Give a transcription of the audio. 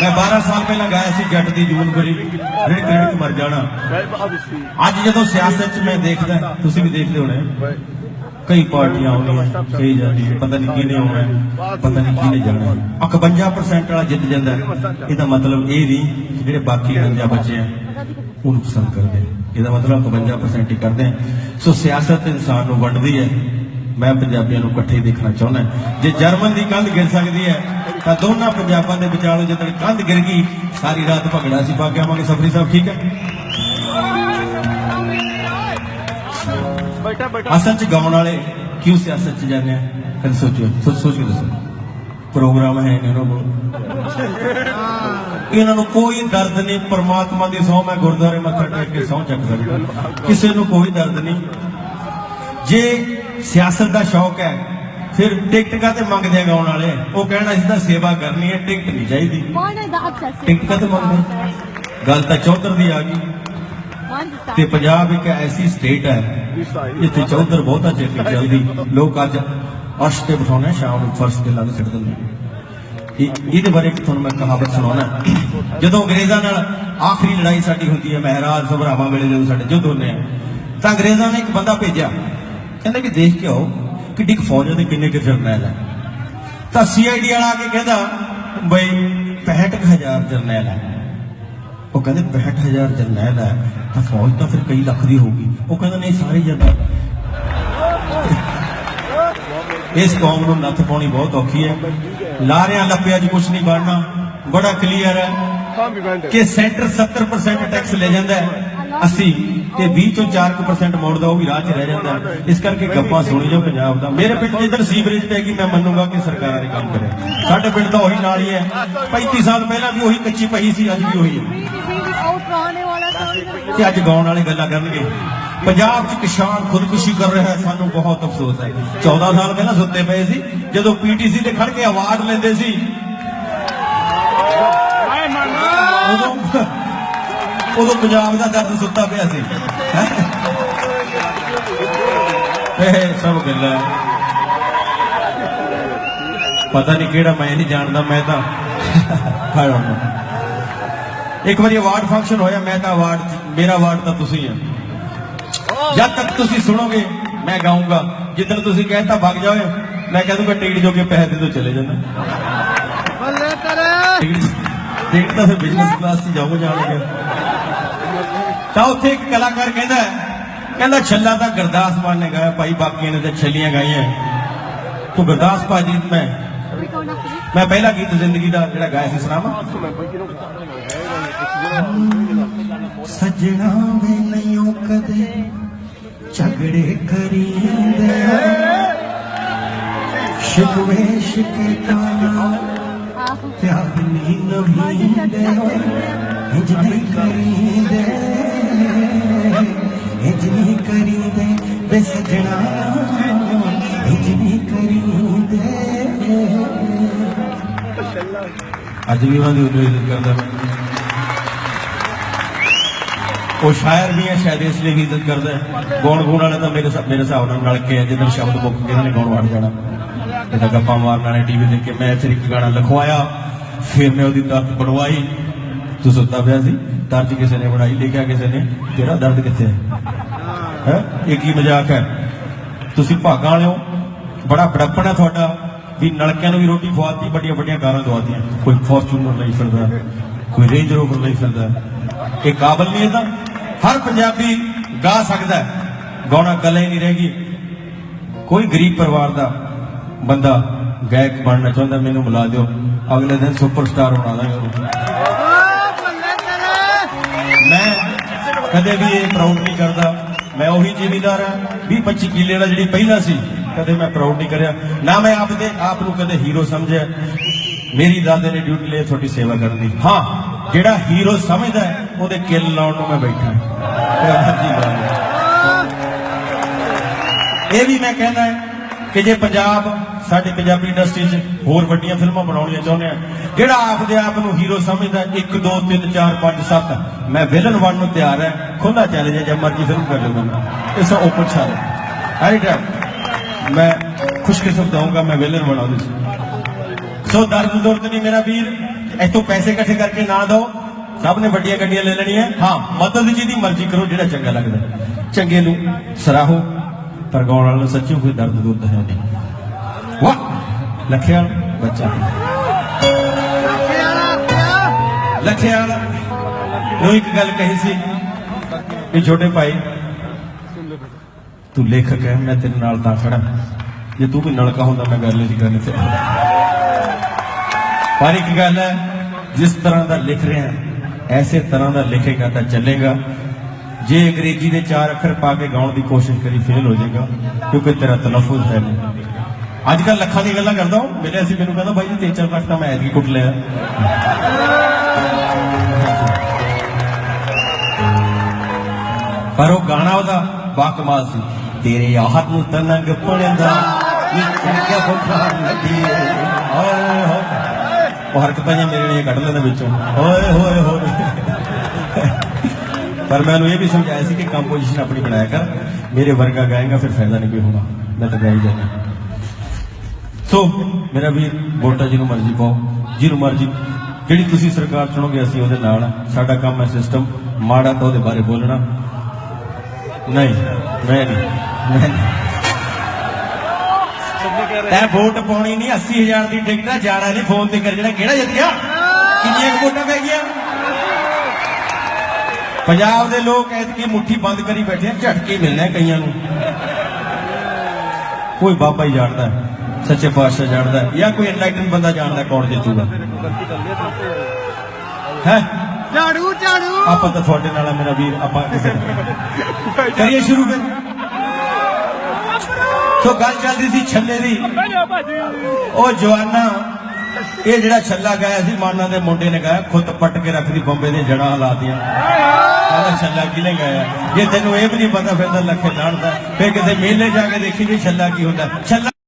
ਮੈਂ 12 ਸਾਲ ਪਹਿਲਾਂ ਗਾਇਆ ਸੀ ਜੱਟ ਦੀ ਜੂਨ ਗਰੀ ਰਿੜਕ ਰਿੜਕ ਮਰ ਜਾਣਾ। ਅੱਜ ਜਦੋਂ ਸਿਆਸਤ 'ਚ ਮੈਂ ਦੇਖਦਾ, ਤੁਸੀਂ ਵੀ ਦੇਖਦੇ ਹੋਣੇ। ਕਈ ਪਾਰਟੀਆਂ ਆਉਂਦੀਆਂ ਕਈ ਜਾਂਦੀਆਂ, ਪਤਾ ਨਹੀਂ ਕਿਹਨੇ ਆਉਣਾ, ਪਤਾ ਨਹੀਂ ਕਿਹਨੇ ਜਾਣਾ। 51% ਵਾਲਾ ਜਿੱਤ ਜਾਂਦਾ ਇਹਦਾ ਮਤਲਬ ਇਹ ਨਹੀਂ ਜਿਹੜੇ ਬਾਕੀ 49 ਬੱਚੇ ਆ, ਉਹਨੂੰ ਪਸੰਦ ਕਰਦੇ ਇਹਦਾ ਮਤਲਬ 51% ਹੀ ਕਰਦੇ ਸੋ ਸਿਆਸਤ ਇਨਸਾਨ ਨੂੰ ਵੰਡਦੀ ਹੈ। ਮੈਂ ਪੰਜਾਬੀਆਂ ਨੂੰ ਇਕੱਠੇ ਦੇਖਣਾ ਚਾਹੁੰਦਾ ਜੇ ਜਰਮਨ ਦੀ ਕੰਧ ਗਿਰ ਸਕਦੀ ਹੈ ਤਾਂ ਦੋਨਾਂ ਪੰਜਾਬਾਂ ਦੇ ਵਿਚਾਲੋਂ ਜਦੋਂ ਕੰਧ ਗਿਰ ਗਈ ਸਾਰੀ ਰਾਤ ਭਗੜਾ ਸੀ ਪਾ ਕੇ ਆਵਾਂਗੇ ਸਫਰੀ ਸਾਹਿਬ ਠੀਕ ਹੈ? ਅਸਲ ਚ ਗਾਉਣ ਵਾਲੇ ਕਿਉਂ ਸਿਆਸਤ ਚ ਜਾਂਦੇ ਆ? ਕਦੇ ਸੋਚੋ ਸੋਚ ਸੋਚ ਕੇ ਦੱਸੋ। ਪ੍ਰੋਗਰਾਮ ਹੈ ਇਹਨਾਂ ਕੋਲ। ਇਹਨਾਂ ਨੂੰ ਕੋਈ ਦਰਦ ਨਹੀਂ ਪ੍ਰਮਾਤਮਾ ਦੀ ਸਹੁੰ ਮੈਂ ਗੁਰਦੁਆਰੇ ਮੱਥਾ ਟੇਕ ਕੇ ਸਹੁੰ ਚੱਕ ਸਕਦਾ। ਕਿਸੇ ਨੂੰ ਕੋਈ ਦਰਦ ਨਹੀਂ। ਜੇ ਸਿਆਸਤ ਦਾ ਸ਼ੌਕ ਹੈ ਫਿਰ ਟਿਕਟ ਕਾਤੇ ਮੰਗਦੇ ਆ ਗਾਉਣ ਵਾਲੇ? ਉਹ ਕਹਿਣਾ ਅਸੀਂ ਤਾਂ ਸੇਵਾ ਕਰਨੀ ਹੈ ਟਿਕਟ ਨਹੀਂ ਚਾਹੀਦੀ. ਟਿਕਟ ਕਾਤੇ ਮੰਗਦੇ? ਗੱਲ ਤਾਂ ਚੌਧਰ ਦੀ ਆ ਗਈ। ਤੇ। ਪੰਜਾਬ ਇੱਕ ਐਸੀ ਸਟੇਟ ਹੈ ਜਿੱਥੇ ਚੌਧਰ ਬਹੁਤਾ ਨਹੀਂ ਚੱਲਦੀ। ਲੋਕ ਅੱਜ ਅਰਸ਼ ਤੇ ਬਿਠਾਉਣੇ ਸ਼ਾਮ ਨੂੰ ਫਰਸ਼ ਤੇ ਲੱਗ ਸਿੱਟ ਦਿੰਦੇ ਇਹਦੇ ਬਾਰੇ ਤੁਹਾਨੂੰ ਮੈਂ ਕਹਾਵਤ ਸੁਣਾਉਣਾ। ਜਦੋਂ ਅੰਗਰੇਜ਼ਾਂ ਨਾਲ ਆਖਰੀ ਲੜਾਈ ਸਾਡੀ ਹੁੰਦੀ ਹੈ ਮਹਾਰਾਜ ਸਭਰਾਵਾਂ ਵੇਲੇ ਜਦੋਂ ਸਾਡੇ ਯੁੱਧ ਹੁੰਦੇ ਆ ਤਾਂ ਅੰਗਰੇਜ਼ਾਂ ਨੇ ਇੱਕ ਬੰਦਾ ਭੇਜਿਆ। ਕਹਿੰਦਾ ਕਿ ਦੇਖ ਕੇ ਆਓ ਕਿੱਡੀ ਫੌਜ ਦੇ ਕਿੰਨੇ ਕਿ ਜਰਨੈਲ ਹੈ ਤਾਂ ਸੀਆਈਡੀ ਵਾਲਾ ਆ ਕੇ ਕਹਿੰਦਾ ਬਈ 65000 ਜਰਨੈਲ ਹੈ ਉਹ ਕਹਿੰਦੇ 65000 ਜਰਨੈਲ ਹੈ ਤਾਂ ਫੌਜ ਤਾਂ ਫਿਰ ਕਈ ਲੱਖ ਦੀ ਹੋਊਗੀ। ਉਹ ਕਹਿੰਦਾ ਨਹੀਂ ਸਾਰੇ ਜਰਨੈਲ ਇਸ ਕੌਮ ਨੂੰ ਨੱਥ ਪਾਉਣੀ ਬਹੁਤ ਔਖੀ ਹੈ। ਲਾਰਿਆਂ ਲੱਪਿਆਂ 'ਚ ਕੁਝ ਨਹੀਂ ਬਣਨਾ। ਬੜਾ ਕਲੀਅਰ ਹੈ ਕਿ ਸੈਂਟਰ 70% ਟੈਕਸ ਲੈ ਜਾਂਦਾ ਹੈ। 80 ਤੇ 20 ਚੋਂ 4% ਮੋੜਦਾ ਉਹ ਵੀ ਰਾਹ 'ਚ ਰਹਿ ਜਾਂਦਾ। ਇਸ ਕਰਕੇ ਗੱਪਾਂ ਸੁਣੀ ਜੋ ਪੰਜਾਬ ਦਾ। ਮੇਰੇ ਪਿੰਡ ਜਿੱਧਰ ਸੀਵਰੇਜ ਪੈ ਗਈ ਮੈਂ ਮੰਨੂਗਾ ਕਿ ਸਰਕਾਰ ਨੇ ਕੰਮ ਕਰਿਆ ਸਾਡੇ ਪਿੰਡ ਤਾਂ ਉਹੀ ਨਾਲ ਹੀ ਹੈ। 35 ਸਾਲ ਪਹਿਲਾਂ ਵੀ ਉਹੀ ਕੱਚੀ ਪਈ ਸੀ ਅੱਜ ਵੀ ਉਹੀ ਹੈ। ਤੇ ਅੱਜ ਗਾਉਣ ਵਾਲੇ ਗੱਲਾਂ ਕਰਨਗੇ। ਪੰਜਾਬ 'ਚ ਕਿਸਾਨ ਖੁਦਕੁਸ਼ੀ ਕਰ ਰਿਹਾ ਸਾਨੂੰ ਬਹੁਤ ਅਫਸੋਸ ਹੈ। 14 ਸਾਲ ਪਹਿਲਾਂ ਸੁੱਤੇ ਪਏ ਸੀ ਜਦੋਂ ਪੀਟੀਸੀ ਤੇ ਖੜ ਕੇ ਅਵਾਰਡ ਲੈਂਦੇ ਸੀ। ਉਦੋਂ ਪੰਜਾਬ ਦਾ ਦਰਦ ਸੁੱਤਾ ਪਿਆ ਸੀ ਹੈਂ? ਇਹ ਸਭ ਗੱਲਾਂ। ਪਤਾ ਨਹੀਂ ਕਿਹੜਾ ਮੈਂ ਨਹੀਂ ਜਾਣਦਾ ਮੈਂ ਤਾਂ don't know। ਇੱਕ ਵਾਰੀ ਅਵਾਰਡ ਫੰਕਸ਼ਨ ਹੋਇਆ ਮੈਂ ਤਾਂ ਅਵਾਰਡ ਮੇਰਾ ਅਵਾਰਡ ਤਾਂ ਤੁਸੀਂ ਹੈ ਜਦ ਤੱਕ ਤੁਸੀਂ ਸੁਣੋਗੇ ਮੈਂ ਗਾਉਂਗਾ ਜਿੱਦਣ ਤੁਸੀਂ ਕਹਿਤਾ ਵਗ ਜਾਓ ਮੈਂ ਕਹਿ ਦੂੰਗਾ ਟਿਕਟ ਜੋ ਕੇ ਪੈਸੇ ਦੇ ਦੋ ਚਲੇ ਜਾਣਾ ਬੱਲੇ ਤੇਰੇ ਟਿਕਟ ਟਿਕਟ ਤਾਂ ਫਿਰ ਬਿਜ਼ਨਸ ਕਲਾਸ 'ਚ ਜਾਓਗੇ ਜਾਣਗੇ ਤਾਂ ਉੱਥੇ ਇੱਕ ਕਲਾਕਾਰ ਕਹਿੰਦਾ ਕਹਿੰਦਾ ਛੱਲਾ ਤਾਂ ਗੁਰਦਾਸ ਮਾਨ ਨੇ ਗਾਇਆ ਭਾਈ ਬਾਕੀਆਂ ਨੇ ਤਾਂ ਛੱਲੀਆਂ ਗਾਈਆਂ। ਤੂੰ ਗੁਰਦਾਸ ਭਾਜੀ ਮੈਂ ਮੈਂ ਪਹਿਲਾ ਗੀਤ ਜ਼ਿੰਦਗੀ ਦਾ ਜਿਹੜਾ ਗਾਇਆ ਸੀ ਸੁਣਾਵਾਂ? ਸਜਣਾ ਵੇ ਨਹੀਂ ਕਦੇ ਝਗੜੇ ਕਰੀਂਦੇ। ਸ਼ਿਕਵੇ ਸ਼ਿਕਾਇਤਾਂ Ah, ਪਿਆਰ ਨਹੀਂ ਨਵੀਂਦੇ। ਇੰਜ ਨਹੀਂ ਕਰੀਂਦੇ। ਇੰਜ ਨਹੀਂ ਕਰੀਂਦੇ ਵੇ ਸਜਣਾ, ਇੰਜ ਨਹੀਂ ਕਰੀਂਦੇ। ਅੱਜ ਵੀ ਉਹਨਾਂ ਦੀ ਉਦੋਂ ਕਰਦਾ ਉਹ ਸ਼ਾਇਰ ਵੀ ਹੈ ਸ਼ਾਇਦ ਇਸ ਲਈ ਵੀ ਇੱਜ਼ਤ ਕਰਦਾ ਹੈ। ਗਾਉਣ ਗਾਉਣ ਵਾਲਾ ਤਾਂ ਮੇਰੇ ਮੇਰੇ ਹਿਸਾਬ ਨਾਲ ਰਲ ਕੇ ਹੈ ਜਦੋਂ ਸ਼ਬਦ ਮੁੱਕ ਗਏ ਨੇ ਗਾਉਣ ਵੜ ਜਾਣਾ। ਇਹ ਗੱਪਾਂ ਮਾਰਨ ਵਾਲੇ ਟੀਵੀ ਦੇਖ ਕੇ ਮੈਂ ਫਿਰ ਇੱਕ ਗਾਣਾ ਲਿਖਵਾਇਆ, ਫਿਰ ਮੈਂ ਉਹਦੀ ਦਰਦ ਬਣਵਾਈ। ਤੂੰ ਸੁੱਤਾ ਪਿਆ ਸੀ, ਦਰਦ ਕਿਸੇ ਨੇ ਬਣਾਈ, ਲਿਖਿਆ ਕਿਸੇ ਨੇ, ਤੇਰਾ ਦਰਦ ਕਿੱਥੇ ਹੈ? ਹੈ? ਇਹ ਕੀ ਮਜ਼ਾਕ ਹੈ? ਤੁਸੀਂ ਭਾਗਾਂ ਵਾਲਿਓ, ਬੜਾ ਬੜਪਣ ਹੈ ਤੁਹਾਡਾ, ਵੀ ਨਲਕਿਆਂ ਨੂੰ ਵੀ ਰੋਟੀ ਖਵਾਤੀ ਵੱਡੀਆਂ ਵੱਡੀਆਂ ਕਾਰਾਂ ਦਵਾਤੀਆਂ। ਕੋਈ ਫੋਰਚੂਨਰ ਲਈ ਫਿਰਦਾ, ਕੋਈ ਰੇਂਜ ਰੋਵਰ ਲਈ ਫਿਰਦਾ। ਇਹ ਕਾਬਲ ਨਹੀਂ ਹੈ ਤਾਂ ਹਰ ਪੰਜਾਬੀ ਗਾ ਸਕਦਾ ਗਾਉਣਾ ਕਲਾ ਨਹੀਂ ਰਹੇਗੀ ਕੋਈ ਗਰੀਬ ਪਰਿਵਾਰ ਦਾ ਬੰਦਾ ਗਾਇਕ ਬਣਨਾ ਚਾਹੁੰਦਾ, ਮੈਨੂੰ ਬੁਲਾ ਦਿਓ। ਅਗਲੇ ਦਿਨ ਸੁਪਰਸਟਾਰ ਬਣਾ ਦਾਂਗੇ ਕਦੇ ਵੀ ਇਹ ਪ੍ਰਾਊਡ ਨਹੀਂ ਕਰਦਾ। ਮੈਂ ਉਹੀ ਜ਼ਿਮੀਦਾਰ ਹਾਂ 20 25 ਕਿੱਲੇ ਵਾਲਾ ਜਿਹੜੀ ਪਹਿਲਾਂ ਸੀ, ਕਦੇ ਮੈਂ ਪ੍ਰਾਊਡ ਨਹੀਂ ਕਰਿਆ। ਨਾ ਮੈਂ ਆਪਦੇ ਆਪ ਨੂੰ ਕਦੇ ਹੀਰੋ ਸਮਝਿਆ। ਮੇਰੀ ਦਾਦੇ ਨੇ ਡਿਊਟੀ ਲਈ ਤੁਹਾਡੀ ਸੇਵਾ ਕਰਨ। ਦੀ ਹਾਂ, ਜਿਹੜਾ ਹੀਰੋ ਸਮਝਦਾ ਉਹਦੇ ਕਿੱਲ ਲਾਉਣ ਨੂੰ ਮੈਂ ਬੈਠਾ। ਇਹ ਵੀ ਮੈਂ ਕਹਿੰਦਾ ਕਿ ਜੇ ਪੰਜਾਬ ਸਾਡੇ ਪੰਜਾਬੀ ਇੰਡਸਟਰੀ 'ਚ ਹੋਰ ਵੱਡੀਆਂ ਫਿਲਮਾਂ ਬਣਾਉਣੀਆਂ ਚਾਹੁੰਦੇ ਆ। ਜਿਹੜਾ ਆਪਦੇ ਆਪ ਨੂੰ ਹੀਰੋ ਸਮਝਦਾ 1 2 3 4 5 7 ਮੈਂ ਵਿਲਨ ਬਣ ਨੂੰ ਤਿਆਰ ਹੈ ਖੁੱਲਾ ਚੈਲੰਜ ਹੈ ਜੇ ਮਰਜ਼ੀ ਫਿਲਮ ਕਰ ਲਓ ਮੈਨੂੰ। ਇਸ ਓਪਨ ਚੈਲੰਜ ਐਨੀ ਮੈਂ ਖੁਸ਼ਕਿਸਮਤ ਹੋਊਂਗਾ ਮੈਂ ਵਿਲਨ ਬਣਾ ਸੀ ਸੋ ਦਰਦ ਦੁਰਦ ਨਹੀਂ ਮੇਰਾ ਵੀਰ। ਇੱਥੋਂ ਪੈਸੇ ਇਕੱਠੇ ਕਰਕੇ ਨਾ ਦਿਓ। ਸਭ ਨੇ ਵੱਡੀਆਂ ਗੱਡੀਆਂ ਲੈ ਲੈਣੀਆਂ। ਹਾਂ, ਮਦਦ ਜਿਹਦੀ ਮਰਜ਼ੀ ਕਰੋ, ਜਿਹੜਾ ਚੰਗਾ ਲੱਗਦਾ। ਚੰਗੇ ਨੂੰ ਸਰਾਹੋ, ਪਰ ਗਾਉਣ ਵਾਲੇ ਸੱਚੀ ਕੋਈ ਦਰਦ ਦੁਰਦ ਹੈ ਨਹੀਂ। ਵਾਹ ਲਖਿਆ ਬੱਚਾ ਲਖਿਆ ਨੂੰ ਇੱਕ ਗੱਲ ਕਹੀ ਸੀ ਕਿ ਛੋਟੇ ਭਾਈ ਤੂੰ ਲੇਖਕ ਹੈ ਮੈਂ ਤੇਰੇ ਨਾਲ ਤਾਂ ਖੜਾ ਜੇ ਤੂੰ ਵੀ ਨਲਕਾ ਹੁੰਦਾ ਮੈਂ ਗੱਲ ਨਹੀਂ ਕਰਨੀ ਤੇ ਪਰ ਇੱਕ ਗੱਲ ਹੈ ਜਿਸ ਤਰ੍ਹਾਂ ਦਾ ਲਿਖ ਰਿਹਾ ਐਸੇ ਤਰ੍ਹਾਂ ਦਾ ਲਿਖੇਗਾ ਤਾਂ ਚੱਲੇਗਾ ਜੇ ਅੰਗਰੇਜ਼ੀ ਦੇ ਚਾਰ ਅੱਖਰ ਪਾ ਕੇ ਗਾਉਣ ਦੀ ਕੋਸ਼ਿਸ਼ ਕਰੀ ਫੇਲ ਹੋ ਜਾਏਗਾ ਕਿਉਂਕਿ ਤੇਰਾ ਤਲਫੁਜ਼ ਹੈ ਨਹੀਂ ਅੱਜ ਕੱਲ ਲੱਖਾਂ ਦੀ ਗੱਲਾਂ ਕਰਦਾ ਹਾਂ ਮਿਲਿਆ ਸੀ ਮੈਨੂੰ ਕਹਿੰਦਾ, ਬਾਈ ਜੀ ਤਿੰਨ ਚਾਰ ਲੱਖ ਤਾਂ ਮੈਂ ਐਤਕੀ ਕੁੱਟ ਲਿਆ। ਪਰ ਉਹ ਗਾਣਾ ਉਹਦਾ ਬਾਕਮਾਲ ਸੀ। ਤੇਰੇ ਆਹਤ ਨੂੰ ਤਨੰਗ ਪੜਦਾ ਨੀ ਚੰਗਿਆ ਬੁਖਾਰ ਲੱਗੀ ਓਏ ਹੋਏ ਉਹ ਹਰਕਤਾਂ ਜਿਹੀਆਂ ਮੇਰੇ ਲਈ ਕੱਢ ਲੈਂਦਾ ਵਿੱਚੋਂ। ਓਏ, ਹੋਏ ਹੋਏ। ਪਰ ਮੈਂ ਉਹਨੂੰ ਇਹ ਵੀ ਸਮਝਾਇਆ ਸੀ ਕਿ ਕੰਪੋਜੀਸ਼ਨ ਆਪਣੀ ਬਣਾਇਆ ਕਰ। ਮੇਰੇ ਵਰਗਾ ਗਾਏਗਾ, ਫਿਰ ਫਾਇਦਾ ਨਹੀਂ ਕੋਈ ਹੋਣਾ। ਮੈਂ ਤਾਂ ਗਾਈ ਜਾਣਾ ਸੋ ਮੇਰਾ ਵੀਰ ਵੋਟਾਂ ਜਿਹਨੂੰ ਮਰਜ਼ੀ ਪਾਓ, ਜਿਹਨੂੰ ਮਰਜ਼ੀ ਜਿਹੜੀ ਤੁਸੀਂ ਸਰਕਾਰ ਚੁਣੋਗੇ, ਅਸੀਂ ਉਹਦੇ ਨਾਲ ਸਾਡਾ ਕੰਮ ਹੈ ਸਿਸਟਮ ਮਾੜਾ ਤਾਂ ਉਹਦੇ ਬਾਰੇ ਬੋਲਣਾ। ਨਹੀਂ ਮੈਂ ਨਹੀਂ ਮੈਂ ਤੈਂ ਵੋਟ ਪਾਉਣੀ ਨਹੀਂ 80000 ਦੀ ਟਿਕਟ ਆ, ਜਾਣਾ ਨਹੀਂ ਫੋਨ ਤੇ ਕਰ ਜਿਹੜਾ ਕਿਹੜਾ ਜਿੱਤਿਆ ਕਿੰਨੀਆਂ ਵੋਟਾਂ ਪੈ ਗਈਆਂ? ਪੰਜਾਬ ਦੇ ਲੋਕ ਐਤਕੀ ਮੁੱਠੀ ਬੰਦ ਕਰੀ ਬੈਠੇ ਆ, ਝਟਕੇ ਮਿਲਣਾ ਕਈਆਂ ਨੂੰ। ਕੋਈ ਬਾਬਾ ਹੀ ਜਾਣਦਾ। ਸੱਚੇ ਪਾਤਸ਼ਾਹ ਜਾਣਦਾ ਜਾਂ ਕੋਈ ਐਨਲਾਈਟਨ ਬੰਦਾ ਜਾਣਦਾ ਕੌਣ ਜਿੱਤੂਗਾ। ਹੈ? ਝਾੜੂ ਝਾੜੂ। ਆਪਾਂ ਤਾਂ ਤੁਹਾਡੇ ਨਾਲ ਆ ਮੇਰਾ ਵੀਰ ਆਪਾਂ। ਕਰੀਏ ਸ਼ੁਰੂ ਫਿਰ। ਸੋ ਗੱਲ ਚੱਲਦੀ ਸੀ ਛੱਲੇ ਦੀ। ਉਹ ਜਵਾਨਾ ਇਹ ਜਿਹੜਾ ਛੱਲਾ ਗਾਇਆ ਸੀ ਮਾਨਾ ਦੇ ਮੁੰਡੇ ਨੇ ਗਾਇਆ ਖੁੱਤ ਪੱਟ ਕੇ ਰੱਖਦੀ ਬੰਬੇ ਦੇ ਜੜਾਂ ਹਲਾਤੀਆਂ ਕਹਿੰਦਾ ਛੱਲਾ ਕਿਹਨੇ ਗਾਇਆ? ਜੇ ਤੈਨੂੰ ਇਹ ਵੀ ਨਹੀਂ ਪਤਾ ਫਿਰ ਤਾਂ ਲੱਖੇ ਜਾਣਦਾ ਫਿਰ ਕਿਤੇ ਮੇਲੇ ਜਾ ਕੇ ਦੇਖੀ ਵੀ ਛੱਲਾ ਕੀ ਹੁੰਦਾ। ਛੱਲਾ